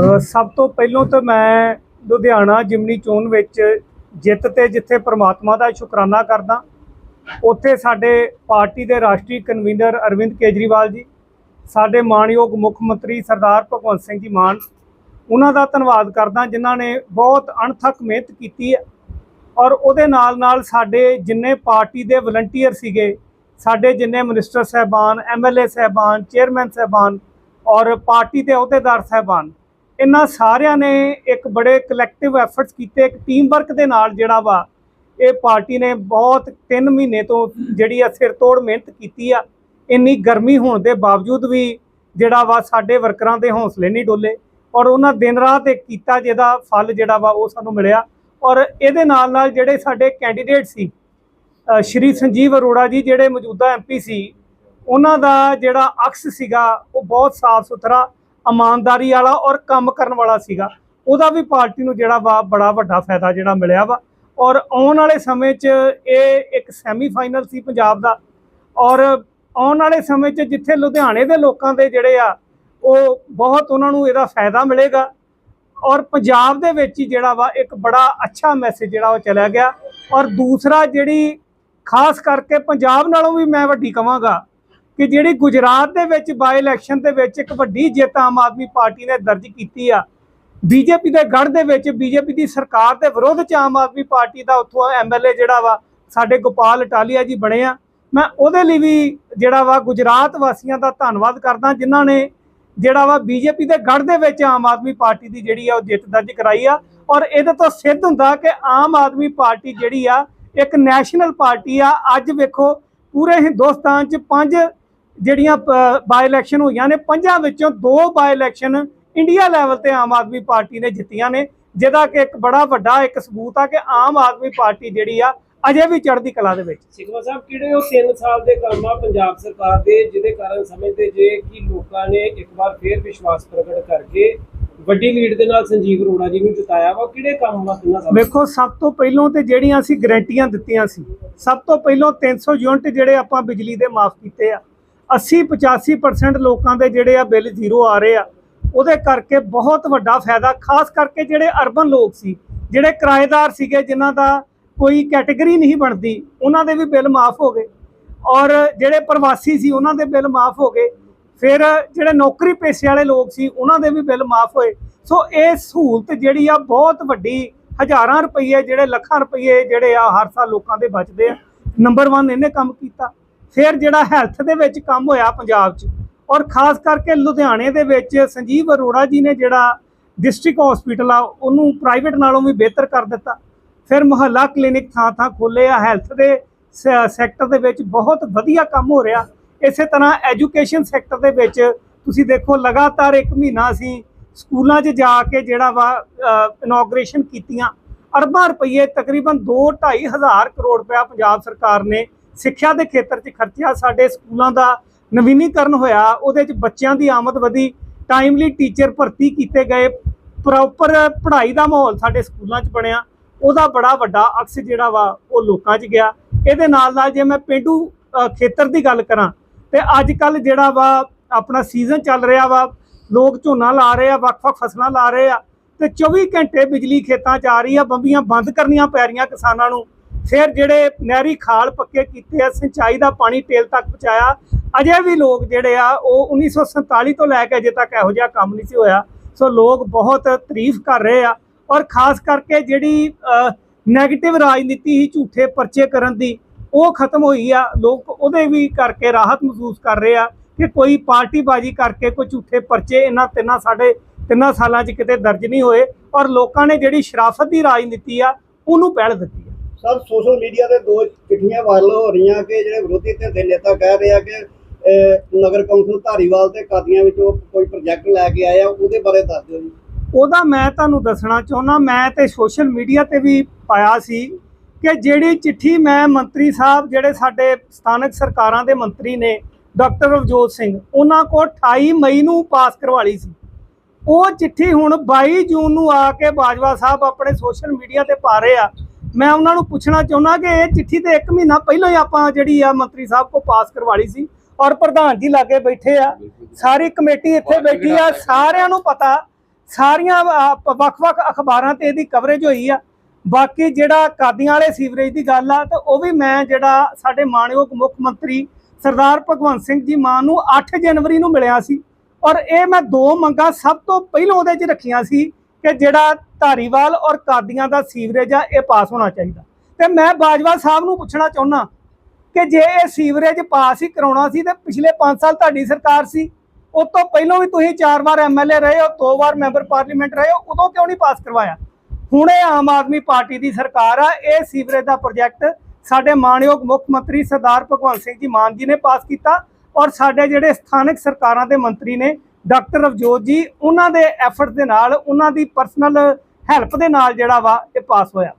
ਸਭ ਤੋਂ ਪਹਿਲਾਂ ਤਾਂ ਮੈਂ ਲੁਧਿਆਣਾ ਜਿਮਨੀ ਚੋਣ ਵਿੱਚ ਜਿੱਤ ਤੇ ਜਿੱਥੇ ਪ੍ਰਮਾਤਮਾ ਦਾ ਸ਼ੁਕਰਾਨਾ ਕਰਦਾ, ਉੱਥੇ ਸਾਡੇ ਪਾਰਟੀ ਦੇ ਰਾਸ਼ਟਰੀ ਕਨਵੀਨਰ ਅਰਵਿੰਦ ਕੇਜਰੀਵਾਲ ਜੀ, ਸਾਡੇ ਮਾਣਯੋਗ ਮੁੱਖ ਮੰਤਰੀ ਸਰਦਾਰ ਭਗਵੰਤ ਸਿੰਘ ਜੀ ਮਾਨ, ਉਹਨਾਂ ਦਾ ਧੰਨਵਾਦ ਕਰਦਾ ਜਿਨ੍ਹਾਂ ਨੇ ਬਹੁਤ ਅਣਥੱਕ ਮਿਹਨਤ ਕੀਤੀ ਹੈ ਔਰ ਉਹਦੇ ਨਾਲ ਨਾਲ ਸਾਡੇ ਜਿੰਨੇ ਪਾਰਟੀ ਦੇ ਵਲੰਟੀਅਰ ਸੀਗੇ, ਸਾਡੇ ਜਿੰਨੇ ਮਿਨਿਸਟਰ ਸਹਿਬਾਨ ਐਮਐਲਏ ਸਹਿਬਾਨ, ਚੇਅਰਮੈਨ ਸਹਿਬਾਨ ਔਰ ਪਾਰਟੀ ਦੇ ਅਹੁਦੇਦਾਰ ਸਹਿਬਾਨ ਇਹਨਾਂ ਸਾਰਿਆਂ ਨੇ ਇੱਕ ਬੜੇ ਕਲੈਕਟਿਵ ਐਫਰਟਸ ਕੀਤੇ, ਇੱਕ ਟੀਮ ਵਰਕ ਦੇ ਨਾਲ ਜਿਹੜਾ ਵਾ, ਇਹ ਪਾਰਟੀ ਨੇ ਬਹੁਤ 3 ਮਹੀਨੇ ਤੋਂ ਜਿਹੜੀ ਆ ਸਿਰ ਤੋੜ ਮਿਹਨਤ ਕੀਤੀ ਆ। ਇੰਨੀ ਗਰਮੀ ਹੋਣ ਦੇ ਬਾਵਜੂਦ ਵੀ ਜਿਹੜਾ ਵਾ ਸਾਡੇ ਵਰਕਰਾਂ ਦੇ ਹੌਸਲੇ ਨਹੀਂ ਡੋਲੇ ਔਰ ਉਹਨਾਂ ਦਿਨ ਰਾਤ ਇੱਕ ਕੀਤਾ ਜਿਹਦਾ ਫਲ ਜਿਹੜਾ ਵਾ ਉਹ ਸਾਨੂੰ ਮਿਲਿਆ। ਔਰ ਇਹਦੇ ਨਾਲ ਨਾਲ ਜਿਹੜੇ ਸਾਡੇ ਕੈਂਡੀਡੇਟ ਸੀ ਸ਼੍ਰੀ ਸੰਜੀਵ ਅਰੋੜਾ ਜੀ ਜਿਹੜੇ ਮੌਜੂਦਾ ਐਮਪੀ ਸੀ, ਉਹਨਾਂ ਦਾ ਜਿਹੜਾ ਅਕਸ ਸੀਗਾ ਉਹ ਬਹੁਤ ਸਾਫ਼ ਸੁਥਰਾ ਇਮਾਨਦਾਰੀ ਵਾਲਾ ਔਰ ਕੰਮ ਕਰਨ ਵਾਲਾ ਸੀਗਾ। ਉਹਦਾ ਵੀ ਪਾਰਟੀ ਨੂੰ ਜਿਹੜਾ ਵਾ ਬੜਾ ਵੱਡਾ ਫਾਇਦਾ ਜਿਹੜਾ ਮਿਲਿਆ ਵਾ। ਔਰ ਆਉਣ ਵਾਲੇ ਸਮੇਂ 'ਚ ਇਹ ਇੱਕ ਸੈਮੀਫਾਈਨਲ ਸੀ ਪੰਜਾਬ ਦਾ। ਔਰ ਆਉਣ ਵਾਲੇ ਸਮੇਂ 'ਚ ਜਿੱਥੇ ਲੁਧਿਆਣੇ ਦੇ ਲੋਕਾਂ ਦੇ ਜਿਹੜੇ ਆ, ਉਹ ਬਹੁਤ ਉਹਨਾਂ ਨੂੰ ਇਹਦਾ ਫਾਇਦਾ ਮਿਲੇਗਾ। ਔਰ ਪੰਜਾਬ ਦੇ ਵਿੱਚ ਹੀ ਜਿਹੜਾ ਵਾ ਇੱਕ ਬੜਾ ਅੱਛਾ ਮੈਸੇਜ ਜਿਹੜਾ ਉਹ ਚਲਾ ਗਿਆ। ਔਰ ਦੂਸਰਾ ਜਿਹੜੀ, ਖਾਸ ਕਰਕੇ ਪੰਜਾਬ ਨਾਲੋਂ ਵੀ ਮੈਂ ਵੱਡੀ ਕਵਾਂਗਾ ਕਿ ਜਿਹੜੀ ਗੁਜਰਾਤ ਦੇ ਵਿੱਚ ਬਾਈ ਇਲੈਕਸ਼ਨ ਦੇ ਵਿੱਚ ਇੱਕ ਵੱਡੀ ਜਿੱਤ ਆਮ ਆਦਮੀ ਪਾਰਟੀ ਨੇ ਦਰਜ ਕੀਤੀ ਆ। ਬੀਜੇਪੀ ਦੇ ਗੜ ਦੇ ਵਿੱਚ ਬੀਜੇਪੀ ਦੀ ਸਰਕਾਰ ਦੇ ਵਿਰੋਧ ਚ ਆਮ ਆਦਮੀ ਪਾਰਟੀ ਦਾ ਉੱਥੋਂ ਐਮਐਲਏ ਜਿਹੜਾ ਵਾ, ਸਾਡੇ ਗੋਪਾਲ ਇਟਾਲੀਆ ਜੀ ਬਣੇ ਆ। ਮੈਂ ਉਹਦੇ ਲਈ ਵੀ ਜਿਹੜਾ ਵਾ ਗੁਜਰਾਤ ਵਾਸੀਆਂ ਦਾ ਧੰਨਵਾਦ ਕਰਦਾ, ਜਿਨ੍ਹਾਂ ਨੇ ਜਿਹੜਾ ਵਾ ਬੀਜੇਪੀ ਦੇ ਗੜ ਦੇ ਵਿੱਚ ਆਮ ਆਦਮੀ ਪਾਰਟੀ ਦੀ ਜਿਹੜੀ ਆ ਉਹ ਜਿੱਤ ਦਰਜ ਕਰਾਈ ਆ। ਔਰ ਇਹਦੇ ਤੋਂ ਸਿੱਧ ਹੁੰਦਾ ਕਿ ਆਮ ਆਦਮੀ ਪਾਰਟੀ ਜਿਹੜੀ ਆ, ਇੱਕ ਨੈਸ਼ਨਲ ਪਾਰਟੀ ਆ। ਅੱਜ ਵੇਖੋ, ਪੂਰੇ ਹਿੰਦੁਸਤਾਨ 'ਚ ਪੰਜ ਜਿਹੜੀਆਂ ਬਾਈ ਇਲੈਕਸ਼ਨ ਹੋਈਆਂ ਨੇ ਪੰਜਾਂ ਵਿੱਚੋਂ ਦੋ ਬਾਈ ਇਲੈਕਸ਼ਨ ਇੰਡੀਆ ਲੈਵਲ ਤੇ ਆਮ ਆਦਮੀ ਪਾਰਟੀ ਨੇ ਜਿੱਤੀਆਂ ਨੇ ਜਿਹਦਾ ਕਿ ਇੱਕ ਬੜਾ ਵੱਡਾ ਇੱਕ ਸਬੂਤ ਆ ਕਿ ਆਮ ਆਦਮੀ ਪਾਰਟੀ ਜਿਹੜੀ ਆ ਅਜੇ ਵੀ ਚੜ੍ਹਦੀ ਕਲਾ ਦੇ ਵਿੱਚ। ਸਿਕਵਾ ਸਾਹਿਬ ਕਿਹੜੇ ਉਹ 3 ਸਾਲ ਦੇ ਕੰਮ ਆ ਪੰਜਾਬ ਸਰਕਾਰ ਦੇ ਜਿਹਦੇ ਕਾਰਨ ਸਮਝਦੇ ਜੇ ਕਿ ਲੋਕਾਂ ਨੇ ਇੱਕ ਵਾਰ ਫੇਰ ਵਿਸ਼ਵਾਸ ਪ੍ਰਗਟ ਕਰਕੇ ਵੱਡੀ ਲੀਡ ਦੇ ਨਾਲ ਸੰਜੀਵ ਅਰੋੜਾ ਜੀ ਨੂੰ ਜਿਤਾਇਆ ਵਾ? ਕਿਹੜੇ ਕੰਮ ਵਾ ਤਿੰਨਾਂ ਸਾਲਾਂ ਵੇਖੋ ਸਭ ਤੋਂ ਪਹਿਲਾਂ ਤੇ ਜਿਹੜੀਆਂ ਅਸੀਂ ਗਰੰਟੀਆਂ ਦਿੱਤੀਆਂ ਸੀ ਸਭ ਤੋਂ ਪਹਿਲਾਂ 300 ਯੂਨਿਟ ਜਿਹੜੇ ਆਪਾਂ ਬਿਜਲੀ ਦੇ ਮਾਫ ਕੀਤੇ ਆ 80 85% ਲੋਕਾਂ ਦੇ ਜਿਹੜੇ ਆ ਬਿੱਲ ਜ਼ੀਰੋ ਆ ਰਹੇ ਆ। ਉਹਦੇ ਕਰਕੇ ਬਹੁਤ ਵੱਡਾ ਫਾਇਦਾ, ਖਾਸ ਕਰਕੇ ਜਿਹੜੇ ਅਰਬਨ ਲੋਕ ਸੀ, ਜਿਹੜੇ ਕਿਰਾਏਦਾਰ ਸੀਗੇ, ਜਿਨ੍ਹਾਂ ਦਾ ਕੋਈ ਕੈਟਾਗਰੀ ਨਹੀਂ ਬਣਦੀ, ਉਹਨਾਂ ਦੇ ਵੀ ਬਿੱਲ ਮਾਫ ਹੋ ਗਏ। ਔਰ ਜਿਹੜੇ ਪ੍ਰਵਾਸੀ ਸੀ, ਉਹਨਾਂ ਦੇ ਬਿੱਲ ਮਾਫ ਹੋ ਗਏ। ਫਿਰ ਜਿਹੜੇ ਨੌਕਰੀ ਪੇਸ਼ੇ ਵਾਲੇ ਲੋਕ ਸੀ, ਉਹਨਾਂ ਦੇ ਵੀ ਬਿੱਲ ਮਾਫ ਹੋਏ। ਸੋ ਇਹ ਸਹੂਲਤ ਜਿਹੜੀ ਆ, ਬਹੁਤ ਵੱਡੀ ਹਜ਼ਾਰਾਂ ਰੁਪਏ ਜਿਹੜੇ ਲੱਖਾਂ ਰੁਪਏ ਜਿਹੜੇ ਆ, ਹਰ ਸਾਲ ਲੋਕਾਂ ਦੇ ਬਚਦੇ ਆ। ਨੰਬਰ 1 ਇਹਨੇ ਕੰਮ ਕੀਤਾ। ਫਿਰ ਜਿਹੜਾ ਹੈਲਥ ਦੇ ਵਿੱਚ ਕੰਮ ਹੋਇਆ ਪੰਜਾਬ 'ਚ, ਔਰ ਖਾਸ ਕਰਕੇ ਲੁਧਿਆਣੇ ਦੇ ਵਿੱਚ ਸੰਜੀਵ ਅਰੋੜਾ ਜੀ ਨੇ ਜਿਹੜਾ ਡਿਸਟ੍ਰਿਕਟ ਹਸਪੀਟਲ ਆ, ਉਹਨੂੰ ਪ੍ਰਾਈਵੇਟ ਨਾਲੋਂ ਵੀ ਬਿਹਤਰ ਕਰ ਦਿੱਤਾ। ਫਿਰ ਮੁਹੱਲਾ ਕਲੀਨਿਕ ਥਾਂ ਥਾਂ ਖੋਲੇ ਆ ਹੈਲਥ ਦੇ ਸੈਕਟਰ ਦੇ ਵਿੱਚ ਬਹੁਤ ਵਧੀਆ ਕੰਮ ਹੋ ਰਿਹਾ। ਇਸੇ ਤਰ੍ਹਾਂ ਐਜੂਕੇਸ਼ਨ ਸੈਕਟਰ ਦੇ ਵਿੱਚ ਤੁਸੀਂ ਦੇਖੋ ਲਗਾਤਾਰ ਇੱਕ ਮਹੀਨਾ ਅਸੀਂ ਸਕੂਲਾਂ 'ਚ ਜਾ ਕੇ ਜਿਹੜਾ ਵਾ ਇਨੋਗ੍ਰੇਸ਼ਨ ਕੀਤੀਆਂ। ਅਰਬਾਂ ਰੁਪਏ ਤਕਰੀਬਨ 2.5 ਹਜ਼ਾਰ ਕਰੋੜ ਰੁਪਇਆ ਪੰਜਾਬ ਸਰਕਾਰ ਨੇ ਸਿੱਖਿਆ ਦੇ ਖੇਤਰ 'ਚ ਖਰਚਿਆ ਸਾਡੇ ਸਕੂਲਾਂ ਦਾ ਨਵੀਨੀਕਰਨ ਹੋਇਆ, ਉਹਦੇ 'ਚ ਬੱਚਿਆਂ ਦੀ ਆਮਦ ਵਧੀ ਟਾਈਮਲੀ ਟੀਚਰ ਭਰਤੀ ਕੀਤੇ ਗਏ ਪ੍ਰੋਪਰ ਪੜ੍ਹਾਈ ਦਾ ਮਾਹੌਲ ਸਾਡੇ ਸਕੂਲਾਂ 'ਚ ਬਣਿਆ, ਉਹਦਾ ਬੜਾ ਵੱਡਾ ਅਕਸ ਜਿਹੜਾ ਵਾ, ਉਹ ਲੋਕਾਂ 'ਚ ਗਿਆ। ਇਹਦੇ ਨਾਲ ਨਾਲ ਜੇ ਮੈਂ ਪਿੰਡੂ ਖੇਤਰ ਦੀ ਗੱਲ ਕਰਾਂ, ਤੇ ਅੱਜ ਕੱਲ ਜਿਹੜਾ ਵਾ, ਆਪਣਾ ਸੀਜ਼ਨ ਚੱਲ ਰਿਹਾ ਵਾ, ਲੋਕ ਝੋਨਾ ਲਾ ਰਹੇ ਆ, ਵੱਖ-ਵੱਖ ਫਸਲਾਂ ਲਾ ਰਹੇ ਆ, ਤੇ 24 ਘੰਟੇ ਬਿਜਲੀ ਖੇਤਾਂ 'ਚ ਆ ਰਹੀ ਆ, ਬੰਬੀਆਂ ਬੰਦ ਕਰਨੀਆਂ ਪੈ ਰਹੀਆਂ ਕਿਸਾਨਾਂ ਨੂੰ। ਫਿਰ ਜਿਹੜੇ ਨਹਿਰੀ ਖਾਲ ਪੱਕੇ ਕੀਤੇ ਆ, ਸਿੰਚਾਈ ਦਾ ਪਾਣੀ ਟੇਲ ਤੱਕ ਪਹੁੰਚਾਇਆ। ਅਜੇ ਵੀ ਲੋਕ ਜਿਹੜੇ ਆ, ਉਹ 1947 ਤੋਂ ਲੈ ਕੇ ਅਜੇ ਤੱਕ ਇਹੋ ਜਿਹਾ ਕੰਮ ਨਹੀਂ ਸੀ ਹੋਇਆ। ਸੋ ਲੋਕ ਬਹੁਤ ਤਾਰੀਫ ਕਰ ਰਹੇ ਆ ਔਰ ਖਾਸ ਕਰਕੇ ਜਿਹੜੀ ਨੈਗੇਟਿਵ ਰਾਜਨੀਤੀ ਸੀ, ਝੂਠੇ ਪਰਚੇ ਕਰਨ ਦੀ, ਉਹ ਖਤਮ ਹੋਈ ਆ। ਲੋਕ ਉਹਦੇ ਵੀ ਕਰਕੇ ਰਾਹਤ ਮਹਿਸੂਸ ਕਰ ਰਹੇ ਆ ਕਿ ਕੋਈ ਪਾਰਟੀਬਾਜ਼ੀ ਕਰਕੇ ਕੋਈ ਝੂਠੇ ਪਰਚੇ ਇਹਨਾਂ ਤਿੰਨਾਂ ਸਾਡੇ ਤਿੰਨਾਂ ਸਾਲਾਂ 'ਚ ਕਿਤੇ ਦਰਜ ਨਹੀਂ ਹੋਏ ਔਰ ਲੋਕਾਂ ਨੇ ਜਿਹੜੀ ਸ਼ਰਾਫਤ ਦੀ ਰਾਜਨੀਤੀ ਆ, ਉਹਨੂੰ ਪਹਿਲ ਦਿੱਤੀ ਸਰ ਸੋਸ਼ਲ ਮੀਡੀਆ ਤੇ ਦੋ ਚਿੱਠੀਆਂ ਵਾਇਰਲ ਹੋ ਰਹੀਆਂ ਕਿ ਜਿਹੜੇ ਵਿਰੋਧੀ ਧਿਰ ਦੇ ਨੇਤਾ ਕਹਿ ਰਹੇ ਆ ਕਿ ਨਗਰ ਕੌਂਸਲ ਧਾਰੀਵਾਲ ਤੇ ਕਾਦੀਆਂ ਵਿੱਚੋਂ ਕੋਈ ਪ੍ਰੋਜੈਕਟ ਲੈ ਕੇ ਆਏ ਉਹਦੇ ਬਾਰੇ ਦੱਸ ਦਿਓ ਜੀ। ਉਹਦਾ ਮੈਂ ਤੁਹਾਨੂੰ ਦੱਸਣਾ ਚਾਹੁੰਦਾ, ਮੈਂ ਤੇ ਸੋਸ਼ਲ ਮੀਡੀਆ ਤੇ ਵੀ ਪਾਇਆ ਸੀ ਕਿ ਜਿਹੜੀ ਚਿੱਠੀ ਮੈਂ ਮੰਤਰੀ ਸਾਹਿਬ, ਜਿਹੜੇ ਸਾਡੇ ਸਥਾਨਕ ਸਰਕਾਰਾਂ ਦੇ ਮੰਤਰੀ ਨੇ, ਡਾਕਟਰ ਰਵਜੋਤ ਸਿੰਘ, ਉਹਨਾਂ ਕੋਲ 28 ਮਈ ਨੂੰ ਪਾਸ ਕਰਵਾ ਲਈ ਸੀ। ਉਹ ਚਿੱਠੀ ਹੁਣ 22 ਜੂਨ ਨੂੰ ਆ ਕੇ ਬਾਜਵਾ ਸਾਹਿਬ ਆਪਣੇ ਸੋਸ਼ਲ ਮੀਡੀਆ ਤੇ ਪਾ ਰਹੇ ਆ। ਮੈਂ ਉਹਨਾਂ ਨੂੰ ਪੁੱਛਣਾ ਚਾਹੁੰਦਾ ਕਿ ਇਹ ਚਿੱਠੀ ਤੇ 1 ਮਹੀਨਾ ਪਹਿਲਾਂ ਹੀ ਆਪਾਂ ਜਿਹੜੀ ਆ ਮੰਤਰੀ ਸਾਹਿਬ ਕੋ ਪਾਸ ਕਰਵਾ ਲਈ ਸੀ ਔਰ ਪ੍ਰਧਾਨ ਜੀ ਲਾਗੇ ਬੈਠੇ ਆ। ਸਾਰੀ ਕਮੇਟੀ ਇੱਥੇ ਬੈਠੀ ਆ। ਸਾਰਿਆਂ ਨੂੰ ਪਤਾ ਸਾਰੀਆਂ ਵੱਖ-ਵੱਖ ਅਖਬਾਰਾਂ ਤੇ ਇਹਦੀ ਕਵਰੇਜ ਹੋਈ ਆ। ਬਾਕੀ ਜਿਹੜਾ ਕਾਦੀਆਂ ਵਾਲੇ ਸੀਵਰੇਜ ਦੀ ਗੱਲ ਆ ਤਾਂ ਉਹ ਵੀ ਮੈਂ ਜਿਹੜਾ ਸਾਡੇ ਮਾਣਯੋਗ ਮੁੱਖ ਮੰਤਰੀ ਸਰਦਾਰ ਭਗਵੰਤ ਸਿੰਘ ਜੀ ਮਾਨ ਨੂੰ 8 ਜਨਵਰੀ ਨੂੰ ਮਿਲਿਆ ਸੀ। ਔਰ ਇਹ ਮੈਂ ਦੋ ਮੰਗਾਂ ਸਭ ਤੋਂ ਪਹਿਲਾਂ ਉਹਦੇ 'ਚ ਰੱਖੀਆਂ ਸੀ। ਕਿ ਜਿਹੜਾ ਧਾਰੀਵਾਲ ਔਰ ਕਾਦੀਆਂ ਦਾ ਸੀਵਰੇਜ ਆ, ਇਹ ਪਾਸ ਹੋਣਾ ਚਾਹੀਦਾ। ਤੇ ਮੈਂ ਬਾਜਵਾ ਸਾਹਿਬ ਨੂੰ ਪੁੱਛਣਾ ਚਾਹੁੰਦਾ ਕਿ ਜੇ ਇਹ ਸੀਵਰੇਜ ਪਾਸ ਹੀ ਕਰਾਉਣਾ ਸੀ ਤੇ ਪਿਛਲੇ 5 ਸਾਲ ਤੁਹਾਡੀ ਸਰਕਾਰ ਸੀ, ਉਸ ਤੋਂ ਪਹਿਲਾਂ ਵੀ ਤੁਸੀਂ ਚਾਰ ਵਾਰ ਐਮਐਲਏ ਰਹੇ ਹੋ, ਦੋ ਵਾਰ ਮੈਂਬਰ ਪਾਰਲੀਮੈਂਟ ਰਹੇ ਹੋ, ਉਦੋਂ ਕਿਉਂ ਨਹੀਂ ਪਾਸ ਕਰਵਾਇਆ? ਹੁਣ ਇਹ ਆਮ ਆਦਮੀ ਪਾਰਟੀ ਦੀ ਸਰਕਾਰ ਆ, ਇਹ ਸੀਵਰੇਜ ਦਾ ਪ੍ਰੋਜੈਕਟ ਸਾਡੇ ਮਾਣਯੋਗ ਮੁੱਖ ਮੰਤਰੀ ਸਰਦਾਰ ਭਗਵੰਤ ਸਿੰਘ ਜੀ ਮਾਨ ਜੀ ਨੇ ਪਾਸ ਕੀਤਾ ਔਰ ਸਾਡੇ ਜਿਹੜੇ ਸਥਾਨਕ ਸਰਕਾਰਾਂ ਦੇ ਮੰਤਰੀ ਨੇ ਡਾਕਟਰ ਰਵਜੋਤ ਜੀ, ਉਹਨਾਂ ਦੇ ਐਫਰਟ ਦੇ ਨਾਲ, ਉਹਨਾਂ ਦੀ ਪਰਸਨਲ ਹੈਲਪ ਦੇ ਨਾਲ ਜਿਹੜਾ ਵਾ ਇਹ ਪਾਸ ਹੋਇਆ।